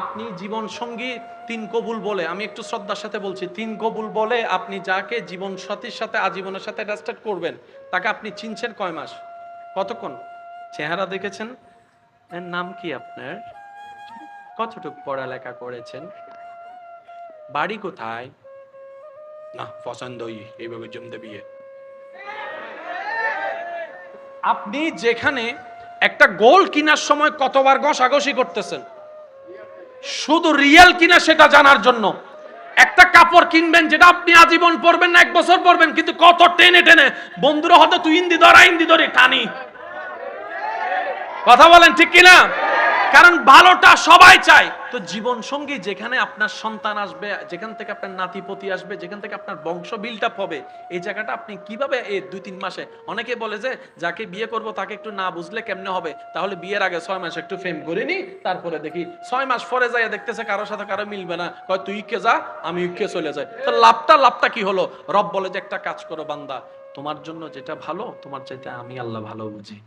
আপনি জীবন সঙ্গী তিন কবুল বলে আমি একটু শ্রদ্ধার সাথে বলছি তিন কবুল বলে আপনি যাকে জীবন সাথীর সাথে আজীবনের সাথে অ্যাটাস্টেড করবেন তাকে আপনি চিনছেন কয় মাস? কতক্ষণ? চেহারা দেখেছেন? এর নাম কি আপনার? কতটুকু পড়ালেখা করেছেন? বাড়ি কোথায়? না পছন্দই এইভাবে জমতে বিয়ে। আপনি যেখানে একটা গোল কেনার সময় কতবার ঘষাঘষি করতেছেন? শুধু রিয়েল কিনা সেটা জানার জন্য। একটা কাপড় কিনবেন যেটা আপনি আজীবন পরবেন না, এক বছর পরবেন, কিন্তু কত টেনে টেনে, বন্ধুরা হয়তো তুই ইন্দি ধরা, ইন্দি ধরে টানি। কথা বলেন ঠিক কিনা? কারণ ভালোটা সবাই চায়। তো জীবন সঙ্গী যেখানে আপনার সন্তান আসবে, যেখান থেকে আপনার নাতিপতি আসবে, যেখান থেকে আপনার বংশ বিল্ড আপ হবে, এই জায়গাটা আপনি কীভাবে এই দুই তিন মাসে, অনেকে বলে যে, যাকে বিয়ে করব তাকে একটু না বুঝলে কেমনে হবে? তাহলে বিয়ের আগে ছয় মাস একটু ফেম করে নি, তারপরে দেখি ছয় মাস পরে যাই দেখতেছে কারোর সাথে কারও মিলবে না। কয়, তুই কে যা, আমি কে চলে যাই। তো লাভটা লাভটা কি হলো? রব বলে যে, একটা কাজ করো বান্দা, তোমার জন্য যেটা ভালো, তোমার চাইতে আমি আল্লাহ ভালো বুঝি।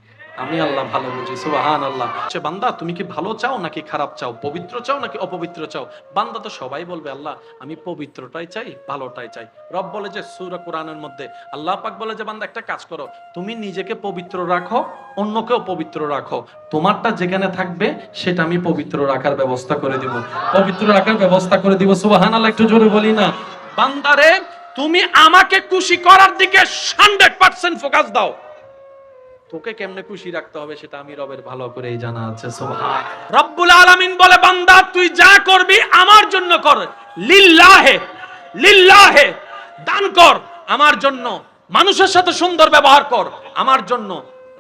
আমি আল্লাহ ভালো বুঝি সুবাহান আল্লাহ সে বান্দা, তুমি কি ভালো চাও নাকি খারাপ চাও? পবিত্র চাও নাকি অপবিত্র চাও? বান্দা তো সবাই বলবে, আল্লাহ, আমি পবিত্রটাই চাই, ভালোটাই চাই। রব বলে যে, সুরা কোরআনের মধ্যে আল্লাহ পাক বলে যে, বান্দা, একটা কাজ করো। তুমি নিজেকে পবিত্র রাখো, অন্যকেও পবিত্র রাখো। তোমারটা যেখানে থাকবে, সেটা আমি পবিত্র রাখার ব্যবস্থা করে দিব। পবিত্র রাখার ব্যবস্থা করে দিব সুবাহান আল্লাহ একটু জোরে বলি না। বান্দারে, তুমি আমাকে খুশি করার দিকে হান্ড্রেড পার্সেন্ট ফোকাস দাও। তোকে কেমনে খুশি রাখতে হবে সেটা আমি রবের ভালো করেই জানা আছে রব্বুল আলামিন বলে, বান্দা, তুই যা করবি আমার জন্য কর। লিল্লাহে লিল্লাহে, দান কর আমার জন্য। মানুষের সাথে সুন্দর ব্যবহার কর আমার জন্য।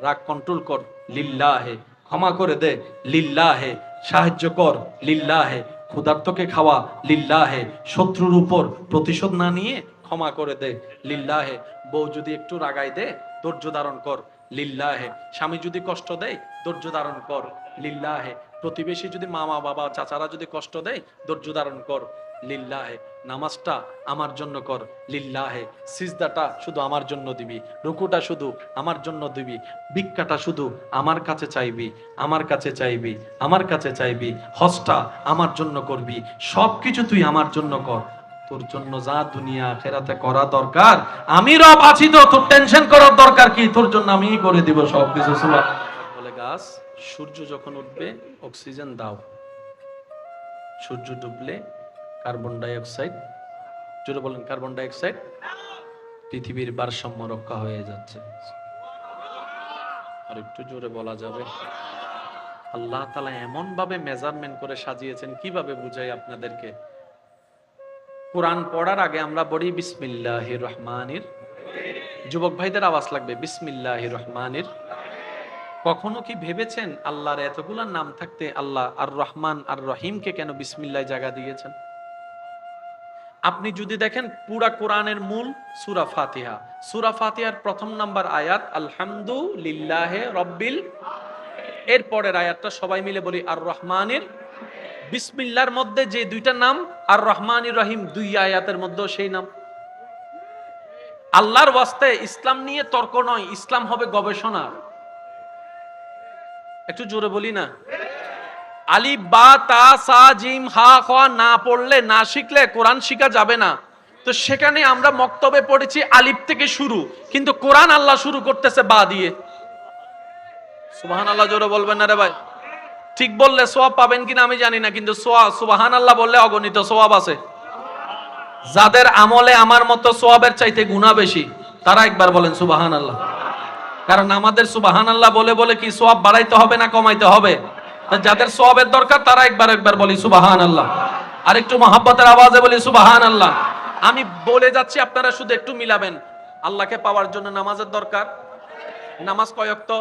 রাগ কন্ট্রোল কর, লিল্লাহে, ক্ষমা করে দে, লিল্লাহে, সাহায্য কর, লিল্লাহে, ক্ষুধার্তকে খাওয়া, লিল্লাহে, শত্রুর উপর প্রতিশোধ না নিয়ে ক্ষমা করে দে, লিল্লাহে। বউ যদি একটু রাগাই দে, ধৈর্য ধারণ কর। লিল্লাহে। স্বামী যদি কষ্ট দেয়, ধৈর্য ধারণ কর। লিল্লাহে। প্রতিবেশী যদি মামা, বাবা, চাচারা যদি কষ্ট দেয়, ধৈর্য ধারণ কর। লিল্লাহে। নামাজটা আমার জন্য কর। লিল্লাহে। সিজদাটা শুধু আমার জন্য দিবি। রুকুটা শুধু আমার জন্য দিবি। ভিক্ষাটা শুধু আমার কাছে চাইবি। আমার কাছে চাইবি। আমার কাছে চাইবি। হজটা আমার জন্য করবি। সব কিছু তুই আমার জন্য কর। তোর জন্য যা দুনিয়া খেরাতে করা দরকার, আমি রব আছি তো, তোর টেনশন করার দরকার কি? তোর জন্য আমি করে দিব সব কিছু বলে, গাছ, সূর্য যখন উঠবে অক্সিজেন দাও। সূর্য ডুবলে কার্বন ডাই অক্সাইড জোরে বলেন কার্বন ডাই অক্সাইড পৃথিবীর ভারসাম্য রক্ষা হয়ে যাচ্ছে। আর একটু জোরে বলা যাবে, আল্লাহ তালা এমন ভাবে মেজারমেন্ট করে সাজিয়েছেন, কীভাবে বুঝাই আপনাদেরকে? কোরআন পড়ার আগে আমরা বলি বিসমিল্লাহ রহমানির। যুবক ভাইদের আওয়াজ লাগবে, বিসমিল্লাহ রহমানির। কখনো কি ভেবেছেন আল্লাহর এতগুলা নাম থাকতে আল্লাহ আর রহমান আর রহিমকে কেন বিসমিল্লাহ জায়গা দিয়েছেন? আপনি যদি দেখেন পুরা কোরআনের মূল সুরা ফাতিহা, সুরা ফাতিহার প্রথম নাম্বার আয়াত, আলহামদুলিল্লাহে রব্বিল এর পরের আয়াতটা সবাই মিলে বলি আর রহমানের। বিসমিল্লার মধ্যে যে দুইটা নাম, আর রহমানির রহিম দুই আয়াতের মধ্যে সেই নাম। আল্লাহর ওয়াস্তে ইসলাম নিয়ে তর্ক নয়, ইসলাম হবে গবেষণা একটু জোরে বলি না? আলিফ বা তা সা জিম হা খ না পড়লে, না শিখলে কোরআন শিখা যাবে না। তো সেখানে আমরা মক্তবে পড়েছি আলিফ থেকে শুরু, কিন্তু কোরআন আল্লাহ শুরু করতেছে বা দিয়ে। সুবহান আল্লাহ জোরে বলবেন না রে ভাই। ঠিক বললে সোয়াব পাবেন কিনা আমি জানি না, কিন্তু সুবাহান আল্লাহ বললে অগণিত সোয়াব আছে। যাদের আমলে আমার মতো সোয়াবের চাইতে গুণা বেশি, তারা একবার বলেন সুবাহান আল্লাহ কারণ আমাদের সুবাহান আল্লাহ বলে বলে কি সোয়াব বাড়াইতে হবে না কমাইতে হবে? যাদের সোয়াবের দরকার, তারা একবার একবার বলি সুবাহান আল্লাহ আর একটু মহাব্বতের আওয়াজে বলি সুবাহান আল্লাহ আমি বলে যাচ্ছি, আপনারা শুধু একটু মিলাবেন। আল্লাহকে পাওয়ার জন্য নামাজের দরকার। নামাজ কয়ক্ত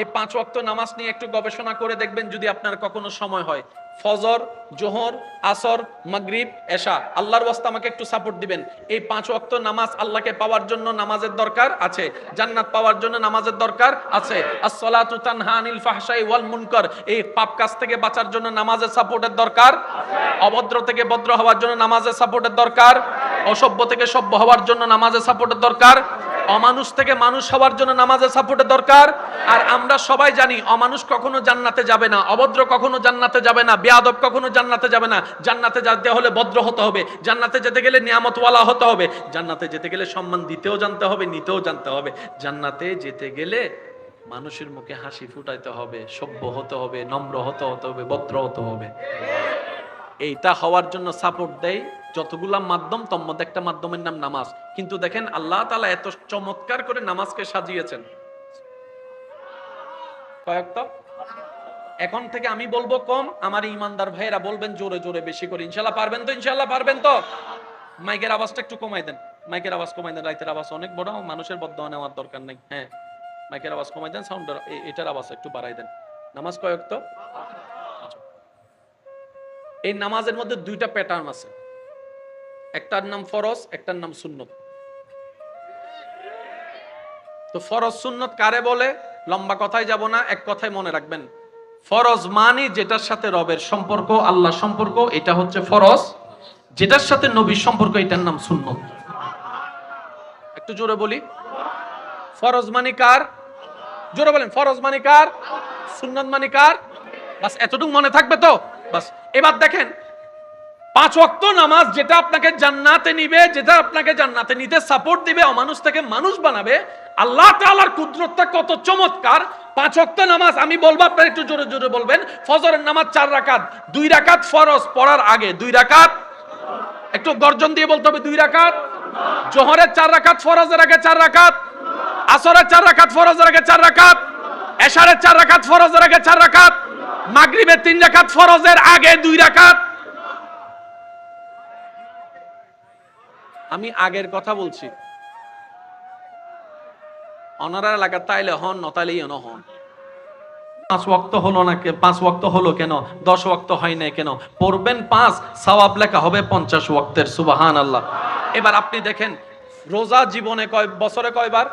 এই পাঁচ ওয়াক্ত নামাজ নিয়ে একটু গবেষণা করে দেখবেন যদি আপনার কখনো সময় হয়। ফজর, জোহর, আসর, মাগরিব, এশা। আল্লাহর ওয়াস্তে আমাকে একটু সাপোর্ট দিবেন। এই পাঁচ ওয়াক্ত নামাজ আল্লাহকে পাওয়ার জন্য নামাজের দরকার আছে। জান্নাত পাওয়ার জন্য নামাজের দরকার আছে। আসসালাতু তানহা ফাহশাই ওয়াল মুনকার। এই পাপ কাজ থেকে বাঁচার জন্য নামাজের সাপোর্টের দরকার। অভদ্র থেকে ভদ্র হওয়ার জন্য নামাজের সাপোর্টের দরকার। অসভ্য থেকে সভ্য হওয়ার জন্য নামাজের সাপোর্টের দরকার। অমানুষ থেকে মানুষ হওয়ার জন্য নামাজের সাপোর্টের দরকার। আর আমরা সবাই জানি, অমানুষ কখনো জান্নাতে যাবে না, অভদ্র কখনো জান্নাতে যাবে না। বেয়াদব কখনো জান্নাতে যাবে না। জান্নাতে যেতে হলে ভদ্র হতে হবে। জান্নাতে যেতে গেলে নিয়ামতওয়ালা হতে হবে। জান্নাতে যেতে গেলে সম্মান দিতেও জানতে হবে, নিতেও জানতে হবে। জান্নাতে যেতে গেলে মানুষের মুখে হাসি ফুটাইতে হবে, সভ্য হতে হবে, নম্র হতে হতে হবে, ভদ্র হতে হবে। এইটা হওয়ার জন্য সাপোর্ট দেয়। যতগুলা মাধ্যম, তোর মধ্যে একটা মাধ্যমের নাম নামাজ। কিন্তু দেখেন, আল্লাহ তালা এত চমৎকার করে নামাজকে সাজিয়েছেন। কয়েক তো? এখন থেকে আমি বলব কম। আমার ইমানদার ভাইয়েরা বলবেন জোরে জোরে বেশি করে। ইনশাল্লাহ পারবেন তো, ইনশাল্লাহ পারবেন তো। মাইকের আওয়াজটা একটু কমাই দেন। মাইকের আওয়াজ কমাই দেন, রাইতের আওয়াজ অনেক বড়, মানুষের বদ্ধ নেওয়ার দরকার নেই। হ্যাঁ মাইকের আওয়াজ কমাই দেন সাউন্ড এটার আওয়াজ একটু বাড়াই দেন। নামাজ কয়েক তো। এই নামাজের মধ্যে দুইটা প্যাটার্ন আছে। একটার নাম ফরজ, একটার নাম সুন্নত। তো ফরজ, সুন্নত কারে বলে? লম্বা কথায় যাব না, এক কথায় মনে রাখবেন। ফরজ মানি যেটার সাথে রবের সম্পর্ক আল্লাহ সম্পর্ক, এটা হচ্ছে ফরজ। যেটার সাথে নবীর সম্পর্ক, এটার নাম সুন্নত। একটু জোরে বলি। ফরজ মানি কার? জোরে বলেন, ফরজ মানি কার? সুন্নত মানি কার? বাস, এতটুকু মনে থাকবে তো? বাস, এবার দেখেন, পাঁচ ওয়াক্ত নামাজ যেটা আপনাকে জান্নাতে নিবে, যেটা আপনাকে জান্নাতে নিতে সাপোর্ট দিবে, অমানুষ থেকে মানুষ বানাবে আল্লাহ তাআলার কুদরতটা কত চমৎকার। পাঁচ ওয়াক্ত নামাজ, আমি বলব, আপনারা একটু জোরে জোরে বলবেন। ফজরের নামাজ চার রাকাত, দুই রাকাত ফরজ, পড়ার আগে দুই রাকাত। একটু গর্জন দিয়ে বলতে হবে, দুই রাকাত। জোহরের চার রাকাত ফরজের আগে চার রাকাত। আসরের চার রাকাত ফরজের আগে চার রাকাত। এশারের চার রাকাত ফরজের আগে চার রাকাত। মাগরিবের তিন রাকাত ফরজের আগে দুই রাকাত। আমি আগের কথা বলছি। অনারা লাগা তাইলে হন নতাইলেই ন হন। পাঁচ ওয়াক্ত হলো না পাঁচ ওয়াক্ত হলো কেন? দশ ওয়াক্ত হয় না কেন? পড়বেন পাঁচ, সওয়াব লেখা হবে পঞ্চাশ ওয়াক্তের সুবাহান আল্লাহ এবার আপনি দেখেন, রোজা জীবনে কয় বছরে কয়বার?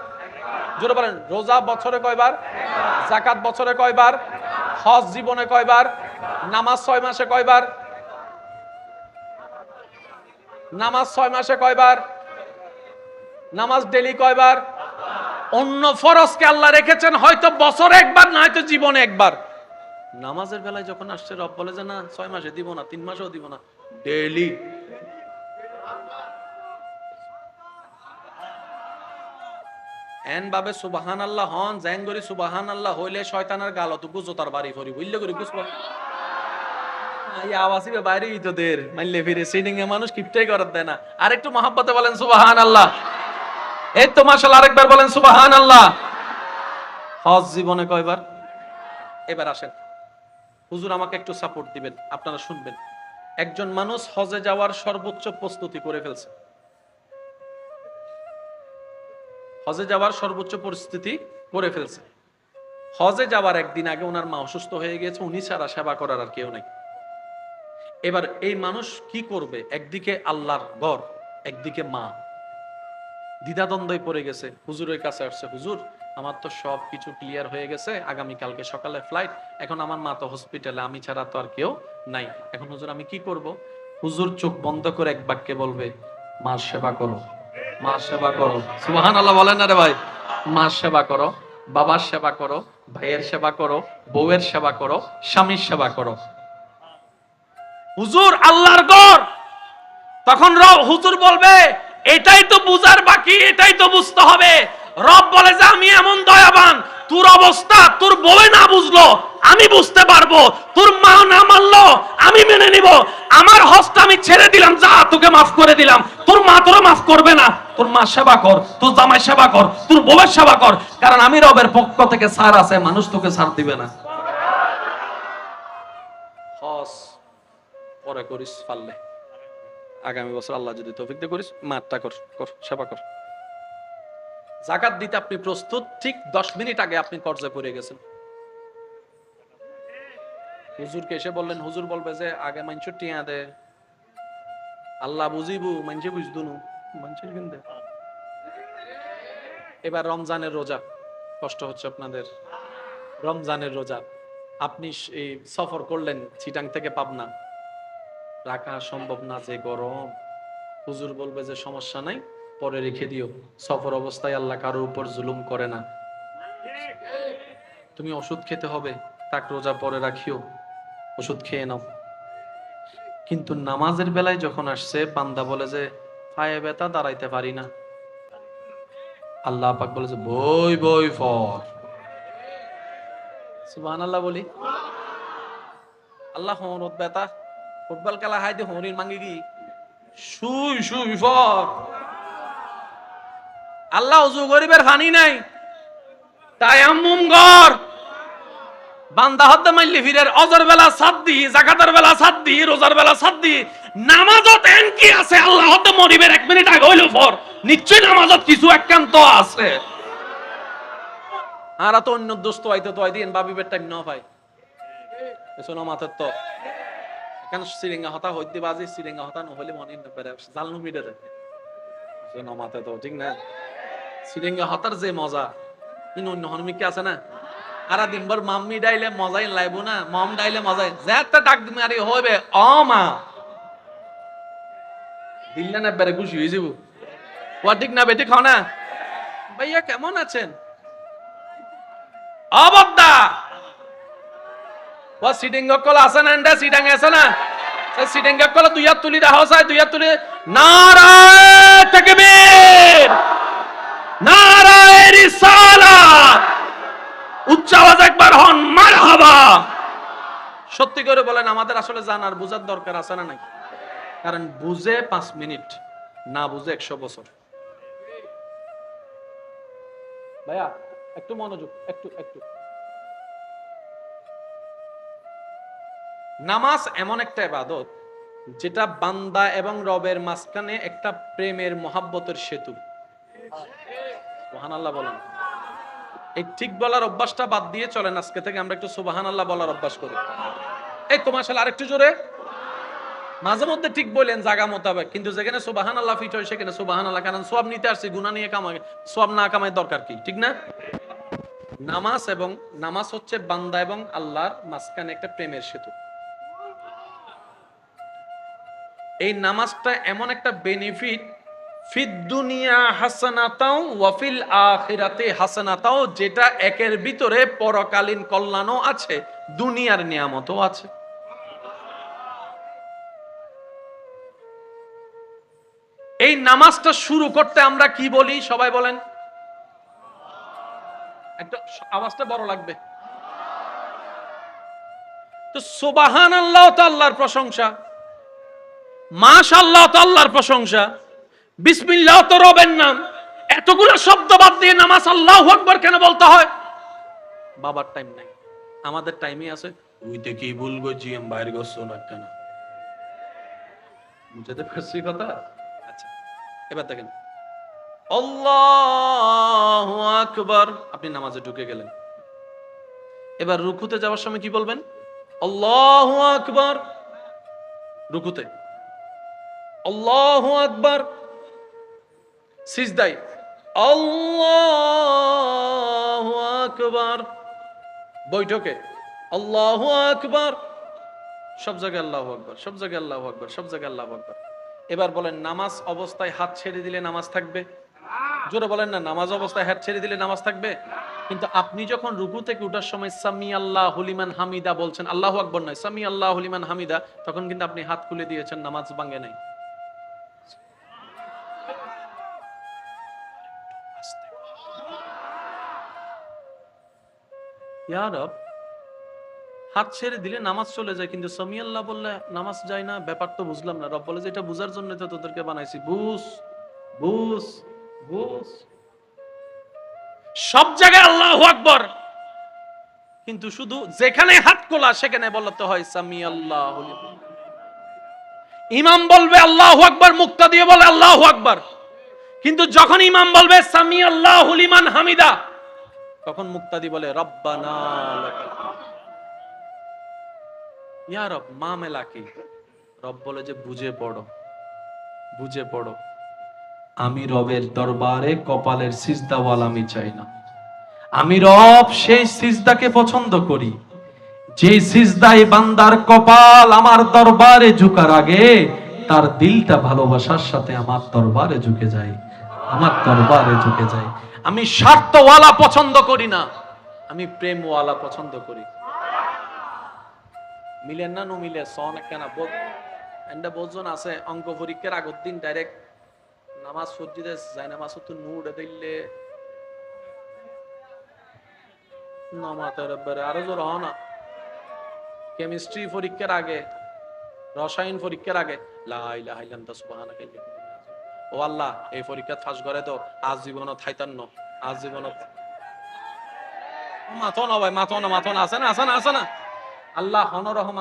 জোরে বলেন, রোজা বছরে কয়বার? জাকাত বছরে কয়বার? হজ জীবনে কয়বার? নামাজ ছয় মাসে কয়বার? নামাজ ছয় মাসে কয়বার? নামাজ ডেলি কয়বার? অন্য ফরজকে আল্লাহ রেখেছেন, হয়তো বছরে একবার, না হয়তো জীবনে একবার। নামাজের বেলায় যখন আসছে, রব বলে যে, না, ছয় মাসে দিব না, তিন মাসেও দিব না ডেলি এন বাবে সুবাহান আল্লাহ হন জেন করি সুবাহান আল্লাহ হইলে শয়তানের গালত গুজো তার বাড়ি ফরি বুঝলে করি, বুঝব? এই মাইলে ফিরে সিডিং এ মানুষ কিপটাই করার দেয় না। আর একটু মহাব্বতে বলেন সুবাহান আল্লাহ এই তো মাশাআল্লাহ আরেকবার বলেন সুবাহান আল্লাহ হজ জীবনে কয়বার? এবার আসেন। হুজুর আমাকে একটু সাপোর্ট দিবেন, আপনারা শুনবেন। একজন মানুষ হজে যাওয়ার সর্বোচ্চ প্রস্তুতি করে ফেলছে। হজে যাওয়ার সর্বোচ্চ পরিস্থিতি করে ফেলছে। হজে যাওয়ার একদিন আগে ওনার মা অসুস্থ হয়ে গেছে উনি ছাড়া সেবা করার আর কেউ নেই। এবার এই মানুষ কি করবে? একদিকে আল্লাহর ঘর, একদিকে মা। দ্বিধাদ্বন্দ্বই পড়ে গেছে। হুজুরের কাছে আসছে, হুজুর, আমার তো সব কিছু ক্লিয়ার হয়ে গেছে আগামী কালকে সকালে ফ্লাইট এখন আমার মা তো হসপিটালে আমি ছাড়া তো আর কেউ নাই। এখন হুজুর, আমি কি করব? হুজুর চোখ বন্ধ করে এক বাক্যে বলবে, মার সেবা করো, মার সেবা করো। সুবহান আল্লাহ বলেন না রে ভাই। মার সেবা করো, বাবার সেবা করো, ভাইয়ের সেবা করো, বউয়ের সেবা করো, স্বামীর সেবা করো। হুজুর, আল্লাহর গড় তখন হুজুর বলবে এটাই তো বুঝার বাকি, এটাই তো বুঝতে হবে। রব বলে যে, আমি এমন দয়াবান, তোর অবস্থা, তোর বউয়ে না বুঝলো, আমি বুঝতে পারব, তোর মা না মানলো, আমি মেনে নিব। আমার হস্ত আমি ছেড়ে দিলাম, যা তোকে মাফ করে দিলাম। তোর মা তোর মাফ করবে না। তোর মা সেবা কর, তোর জামাই সেবা কর, তোর বউয়ের সেবা কর, কারণ আমি রবের পক্ষ থেকে সার আছে, মানুষ তোকে সার দিবে না। পরে করিস, পারলে। আগামী বছর আল্লাহ যদি তৌফিক দিয়ে করিস মাঠটা কর কর, সেবা কর। জাকাত দিতে আপনি প্রস্তুত, ঠিক দশ মিনিট আগে আপনি কর্জে পড়ে গেছেন। হুজুরকে এসে বললেন, হুজুর বলবে যে, আগে মানুষ টিয়া দে। আল্লাহ বুঝিবু মানুষে বুঝদু মানুষের কিন্তু এবার রমজানের রোজা, কষ্ট হচ্ছে আপনাদের। রমজানের রোজা, আপনি এই সফর করলেন চিটাং থেকে পাবনা। রাখা সম্ভব না যে গরম। হুজুর বলবে যে সমস্যা নাই, পরে রেখে দিও। সফর অবস্থায় আল্লাহ কারোর উপর জুলুম করে না। তুমি ওষুধ খেতে হবে, তাক রোজা পরে রাখিও। ওষুধ খেয়ে নাও। কিন্তু নামাজের বেলায় যখন আসছে পান্দা বলে যে পায়ে ব্যথা, দাঁড়াইতে পারি না। আল্লাহ পাক বলে যে, বই বই ফর সুবহান আল্লাহ বলি। আল্লাহ ব্যথা। ফুটবল খেলা হাই দিয়ে হরিণ মাঙ্গি কি? শুই শুই ফর আল্লাহ উজু গরিবের হানি নাই। তাই আম্মুম গর বান্দা হদ্দে মাইলি ফিরের অজর বেলা সাত দি জাকাতের বেলা সাত দি রোজার বেলা সাত দি নামাজত এন কি আছে, আল্লাহ হদ্দে মরিবের এক মিনিট আগে হইল নামাজত কিছু একান্ত আছে। আর তো অন্য দোস্ত আইতে তো না এসো মাথার তো এখানে সিরিঙ্গা হতা? হইতে বাজে সিরিঙ্গা হতা, নহলে মনে পারে জালনু মিটে মাথা তো, ঠিক না? সিরিঙ্গা হতার যে মজা। ইন অন্য আছে না? আর মাম্মি ডাইলে মজাই লাইব না, মম ডাইলে মজাই। যেতে ডাক আরে হইবে, অ মা। দিল্লা না বেড়ে খুশি হয়ে যাব। ও ঠিক না বেটি, খাও না। ভাইয়া কেমন আছেন? অবদ্দা কল আছে আছে সত্যি করে বলেন, আমাদের আসলে জানার বোঝার দরকার আছে না নাই? কারণ বুঝে পাঁচ মিনিট, না বুঝে একশো বছর। ভাইয়া, একটু মনোযোগ, একটু একটু। নামাজ এমন একটা ইবাদত যেটা বান্দা এবং রবের মাঝখানে একটা প্রেমের মহাব্বতের সেতু। সুবহানাল্লাহ বলেন। এই ঠিক বলার অভ্যাসটা বাদ দিয়ে চলেন আজকে থেকে, আমরা একটু সুবাহান আল্লাহ বলার অভ্যাস করি। এই তোমার সাথে আরেকটু জোরে। মাঝে মধ্যে ঠিক বললেন জাগা মোতাবেক, কিন্তু যেখানে সুবাহান আল্লাহ ফিট হয় সেখানে সুবাহান আল্লাহ কারণ সব নিতে আসছি গুণা নিয়ে কামাই সব না কামাই দরকার কি, ঠিক না? নামাজ এবং নামাজ হচ্ছে বান্দা এবং আল্লাহর মাঝখানে একটা প্রেমের সেতু। এই নামাজটা এমন একটা বেনিফিট ফিদ দুনিয়া হাসানাতাও ওয়াফিল আখিরাতে হাসানাতাও, যেটা একের ভিতরে পরকালীন কল্যাণও আছে, দুনিয়ার নিয়ামতও আছে। এই নামাজটা শুরু করতে আমরা কি বলি, সবাই বলেন? একটা আওয়াজটা বড় লাগবে। তো সোবাহান আল্লাহ তো আল্লাহর প্রশংসা। মাশাআল্লাহ তো আল্লাহর প্রশংসা। বিসমিল্লাহ তো রবের নাম। এতগুলো শব্দ বাদ দিয়ে নামাজ আল্লাহ আকবার কেন বলতে হয়? বাবার টাইম নাই। আমাদের আছে। উইতে কি ভুল গছি আমি বাইরে গেছো না কেন? বুঝতে পারছি কথা? আচ্ছা এবার দেখেন। আল্লাহ আকবার। আপনি নামাজে ঢুকে গেলেন। এবার রুকুতে যাওয়ার সময় কি বলবেন? আল্লাহ আকবর। রুকুতে। আল্লাহ আকবার। সিজদাই আল্লাহ আকবার। বৈঠকে, আল্লাহ আকবার। সব জায়গায় আল্লাহ আকবার, সব জায়গায় আল্লাহ আকবার, সব জায়গায় আল্লাহ আকবার। এবার বলেন, নামাজ অবস্থায় হাত ছেড়ে দিলে নামাজ থাকবে? জোরে বলেন না, নামাজ অবস্থায় হাত ছেড়ে দিলে নামাজ থাকবে? কিন্তু আপনি যখন রুকু থেকে উঠার সময় সামি আল্লাহ হুলিমান হামিদা বলছেন, আল্লাহ আকবর নয়, সামি আল্লাহ হুলিমান হামিদা, তখন কিন্তু আপনি হাত খুলে দিয়েছেন, নামাজ ভাঙে নাই। ইয়া রব, হাত ছেড়ে দিলে নামাজ চলে যায়, কিন্তু সামি আল্লাহ বললে নামাজ যায় না, ব্যাপার তো বুঝলাম না। রব বলে যে এটা বুঝার জন্য তো তোদেরকে বানাইছি। বুঝ বুঝ বুঝ। সব জায়গায় আল্লাহ আকবর। কিন্তু শুধু যেখানে হাত কোলা সেখানে বলতে হয় সামি আল্লাহ ইমাম বলবে আল্লাহ আকবর, মুক্তা দিয়ে বলে আল্লাহ আকবর। কিন্তু যখন ইমাম বলবে সামি আল্লাহ হামিদা তখন মুক্তাদি বলে লাকাল ইয়া রব, মা মেলা কি? রব বলে যে, বুঝে পড়ো বুঝে পড়ো। আমি রবের দরবারে কপালের সিজদাওয়াল আমি চাই না। আমি রব সেই সিজদাকে পছন্দ করি। যে সিজদায় বান্দার কপাল আমার দরবারে ঝুকার আগে, তার দিলটা ভালোবাসার সাথে আমার দরবারে ঝুঁকে যায়, আমার দরবারে ঝুঁকে যায়। আমি স্বার্থওয়ালা পছন্দ করি না। আমি প্রেমওয়ালা পছন্দ করি। মিলেন না, নো মিলে সন কেন এন্ডা বোঝন আছে অঙ্ক পরীক্ষার আগের দিন ডাইরেক্ট নামাজ সজ্জিদে যায়, নামাজ তো নুড়ে দিলে। নামাতের ব্যাপারে আরও জোর হ না। কেমিস্ট্রি পরীক্ষার আগে, রসায়ন পরীক্ষার আগে। লা ইলাহা ইল্লাল্লাহ সুবহানাকা ও আল্লাহ, এই পরীক্ষা ফাঁস করে তো আজ জীবন থাইতান্ন, আজ জীবন মাথো ভাই মাথো না মাথো না আছে না আছে না আছে না? আল্লাহ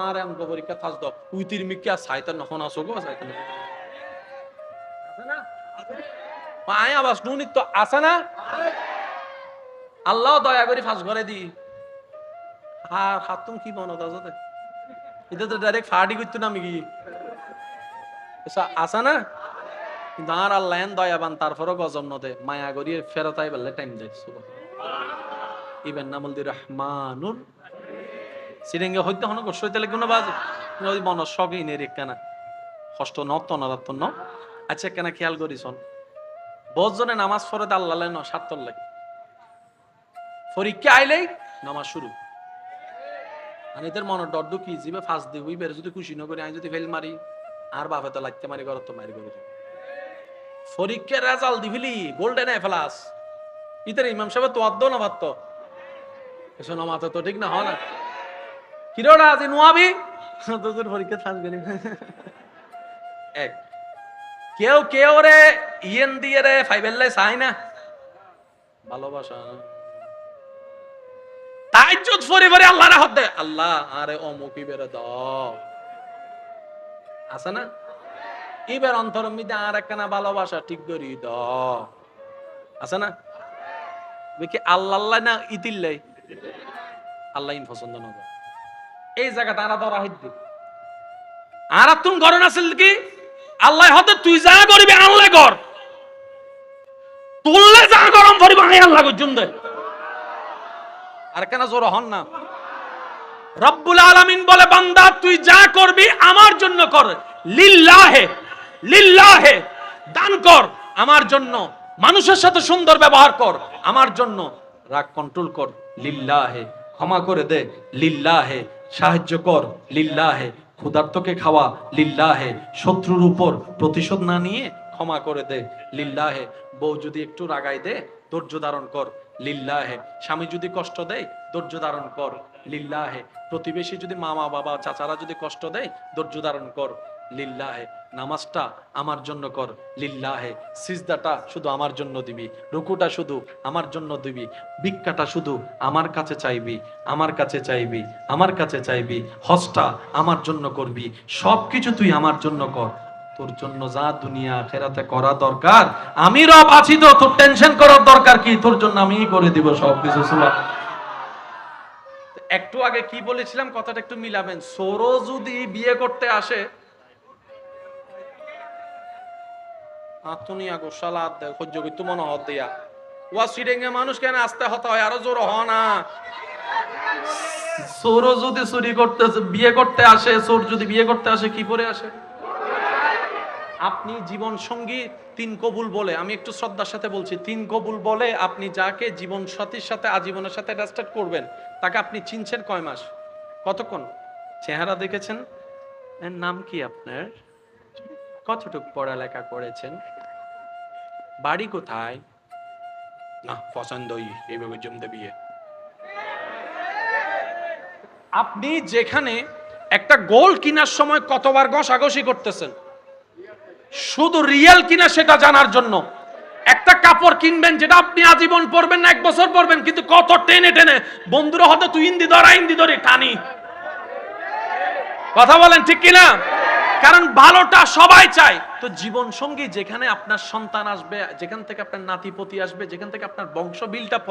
আর অঙ্ক পরীক্ষা ফাঁস উইতির মিকিয়া সাইতান্ন হন আল্লাহ দয়া করে ফাঁস করে দি। আর কি মনত আছে না? কিন্তু আর আল্লাহ দয়াবান, তারপরও গজম নদে। মায়া করিয়ে ফেরতাই বললে টাইম দেয় ইবেন নামল রহমানুর সিরেঙ্গে হইতে হন গোস হইতে লাগে বাজ? ওই মন সগই নে রে কেনা কষ্ট নত নরাত্ত ন আচ্ছা কেনা খেয়াল করিছন বজনে নামাজ পড়ে তো আল্লাহ ন সাতর লাগে। পরীক্ষা আইলেই নামাজ শুরু। আর এদের মনে ডর কি জিবে ফাঁস দিব বের যদি খুশি নকরি আমি যদি ফেল মারি, আর বাপে তো লাগতে মারি, ঘর তো মারি করে পরীক্ষার রেজাল্ট দিবিলি গোল্ডেন এ প্লাস ইতার ইমাম সাহেব তো না ভাত এসো তো ঠিক না হয় না? কিরোড়া আজি নোয়াবি? তোদের পরীক্ষা থাকবে এক। কেউ কেউ রে ইয়েন দিয়ে রে ফাইভেল্লাই চাই না। ভালোবাসা। তাইজুদ ফরি ফরি আল্লাহ রাহত দে আল্লাহ আরে অমুকি বেরে দাও। আছে না? এবার অন্তর মিদে আর একখানা ভালোবাসা ঠিক করি দাও আছে না? দেখি আল্লাহ আল্লাহ না ইতিল্লাই আল্লাহ ইন পছন্দ না করে। এই জায়গাটা আরা ধরা হইতে আর তুমি ঘরে নাছিল কি? আল্লাহ হতে তুই যা করবি আল্লাহ কর। তুললে যা গরম ভরিব আই আল্লাহ গজুম দে। আর কেন জোর হন না। রব্বুল আলামিন বলে, বান্দা, তুই যা করবি আমার জন্য কর। লিল্লাহে। লিল্লাহে, দান কর। আমার জন্য মানুষের সাথে সুন্দর ব্যবহার কর। আমার জন্য রাগ কন্ট্রোল কর। লিল্লাহে, ক্ষমা করে দে। লিল্লাহে, সাহায্য কর। লিল্লাহে, ক্ষুধার্তকে খাওয়া। লিল্লাহে, শত্রুর উপর প্রতিশোধ না নিয়ে ক্ষমা করে দে। লিল্লাহে, বউ যদি একটু রাগাই দে, ধৈর্য ধারণ কর। লিল্লাহে, স্বামী যদি কষ্ট দেয়, ধৈর্য ধারণ কর। লিল্লাহে, প্রতিবেশী যদি মামা, বাবা, চাচারা যদি কষ্ট দেয়, ধৈর্য ধারণ কর। লিল্লাহে, নামাজটা আমার জন্য কর। লিল্লাহে, সিজদাটা শুধু আমার জন্য দিবি, রুকুটা শুধু আমার জন্য দিবি, ভিক্ষাটা শুধু আমার কাছে চাইবি, আমার কাছে চাইবি, আমার কাছে চাইবি, হজটা আমার জন্য করবি, সবকিছু তুই আমার জন্য কর। তোর জন্য যা দুনিয়া খেরাতে করা দরকার, আমি রব আছি তো, তোর টেনশন করার দরকার কি? তোর জন্য আমিই করে দিব সবকিছু, সুবহান। একটু আগে কি বলেছিলাম? কথাটা একটু মিলাবেন। সোরো যদি বিয়ে করতে আসে আতুনিয়া গো সালাদ দে সহ্য মনে হত দিয়া। ওয়া সিডেঙ্গে মানুষ কেন আসতে হতে হয়? আরও জোর হ না। সোরো যদি চুরি করতে বিয়ে করতে আসে সোর যদি বিয়ে করতে আসে কি পরে আসে? আপনি জীবন সঙ্গী তিন কবুল বলে আমি একটু শ্রদ্ধার সাথে বলছি তিন কবুল বলে আপনি যাকে জীবন সাথীর সাথে আজীবনের সাথে রেস্টার্ট করবেন তাকে আপনি চিনছেন কয় মাস? কতক্ষণ? চেহারা দেখেছেন? এর নাম কি আপনার? কতটুকু পড়ালেখা করেছেন? বাড়ি কোথায়? না পছন্দই এইভাবে জমতে বিয়ে আপনি যেখানে একটা গোল কেনার সময় কতবার ঘষাঘষি করতেছেন? শুধু রিয়েল কিনা সেটা জানার জন্য। একটা কাপড় কিনবেন যেটা আপনি আজীবন পরবেন না, এক বছর পরবেন, কিন্তু কত টেনে টেনে, বন্ধুরা হয়তো তুই ইন্দি ধরা, ইন্দি ধরে টানি। কথা বলেন ঠিক কিনা? কারণ ভালোটা সবাই চায়। তো জীবন সঙ্গী যেখানে আপনার সন্তান আসবে, যেখান থেকে আপনার নাতিপতি আসবে, যেখান থেকে আপনার বংশ বিল্ড আপ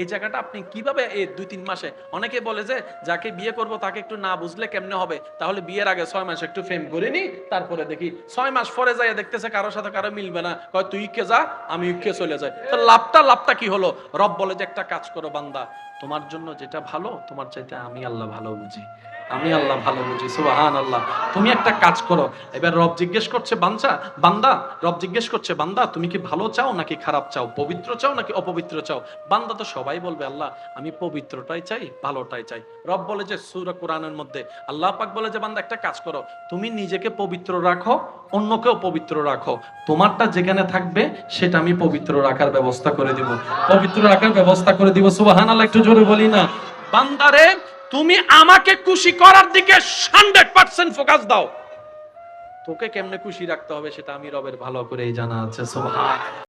এই জায়গাটা আপনি কীভাবে এই দুই তিন মাসে, অনেকে বলে যে যাকে বিয়ে করব তাকে একটু না বুঝলে কেমনে হবে? তাহলে বিয়ের আগে ছয় মাস একটু ফেম করে নি, তারপরে দেখি। ছয় মাস পরে যাই দেখতেছে কারোর সাথে কারও মিলবে না, কয় তুই কে যা, আমি কে চলে যাই। তো লাভটা লাভটা কি হলো? রব বলে যে একটা কাজ করো বান্দা, তোমার জন্য যেটা ভালো, তোমার চাইতে আমি আল্লাহ ভালো বুঝি। আমি আল্লাহ ভালো বুঝি সুবাহান আল্লাহ তুমি একটা কাজ করো, এবার রব জিজ্ঞেস করছে, বাঞ্চা, বান্দা, রব জিজ্ঞেস করছে, বান্দা, তুমি কি ভালো চাও নাকি খারাপ চাও? পবিত্র চাও নাকি অপবিত্র চাও? বান্দা তো সবাই বলবে, আল্লাহ, আমি পবিত্রটাই চাই, ভালোটাই চাই। রব বলে যে, সূরা কোরআনের মধ্যে আল্লাহ পাক বলে যে, বান্দা, একটা কাজ করো, তুমি নিজেকে পবিত্র রাখো, অন্যকেও পবিত্র রাখো। তোমারটা যেখানে থাকবে, সেটা আমি পবিত্র রাখার ব্যবস্থা করে দিব। পবিত্র রাখার ব্যবস্থা করে দিব, সুবহানাল্লাহ, একটু জোরে বলি না। বান্দারে তুমি আমাকে খুশি করার দিকে হান্ড্রেড পার্সেন্ট ফোকাস দাও। তোকে কেমনে খুশি রাখতে হবে সেটা আমি রবের ভালো করেই জানা আছে, সুবহান।